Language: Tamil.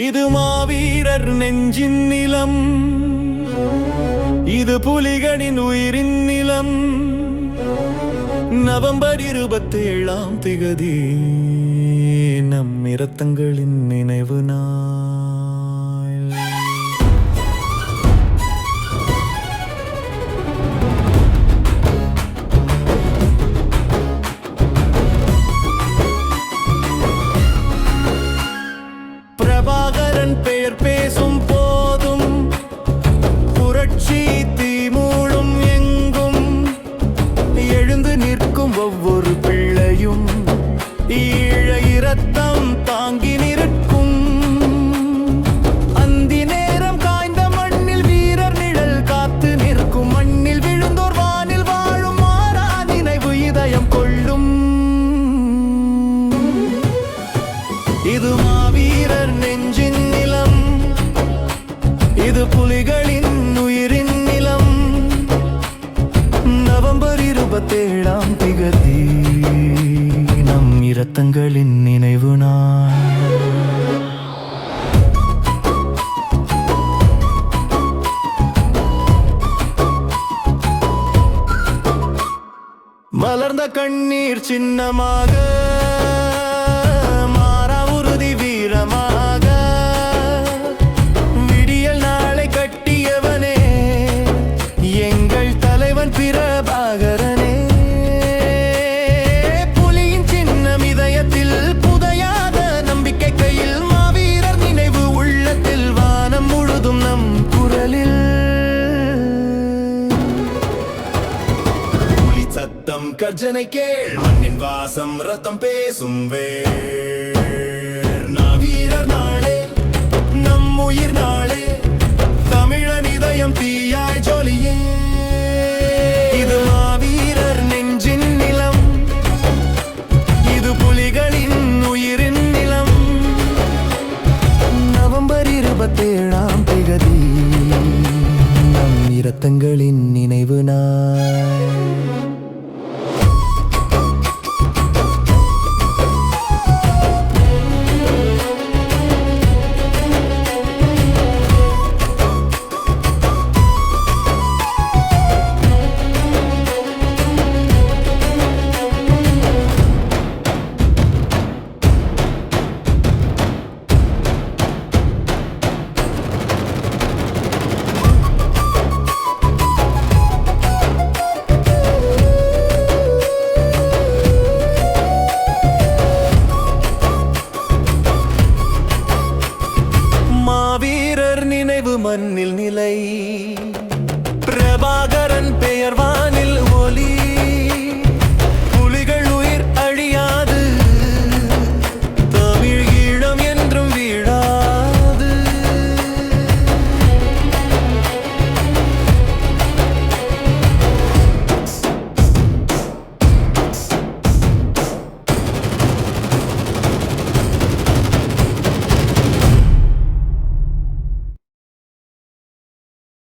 இது மாவீரர் நெஞ்சின் நிலம். இது புலிகளின் உயிரின் நிலம். நவம்பர் இருபத்தி ஏழாம் திகதி நம் இரத்தங்களின் நினைவு நான் நிற்கும் ஒவ்வொரு பிள்ளையும் ஈழ இரத்தம் தாங்கி நிற்கும். அந்தி நேரம் காய்ந்த மண்ணில் வீரர் நிழல் காத்து நிற்கும். மண்ணில் விழுந்தோர் வானில் வாழும் மாறா நினைவு இதயம் கொள்ளும். இது மாவீரர் நெஞ்சின் நிலம். இது புலிகளின் இருபத்தேழாம் திகதி நம் இரத்தங்களின் நினைவு நாள். மலர்ந்த கண்ணீர் சின்னமாக ரத்தம் கர்ஜனை கேள். மண்ணின் வாசம் ரத்தம் பேசும் வே நான் வீரர் நாளே நம் உயிர் நாளே. தமிழன் இதயம் தீயாய் ஜொலியே. இது மாவீரர் நெஞ்சின் நிலம். இது புலிகளின் உயிரின் நிலம். நவம்பர் இருபத்தேழாம் திகதி நம் இரத்தங்களின் மண்ணில் நிலை. பிரபாகரன் பெயர்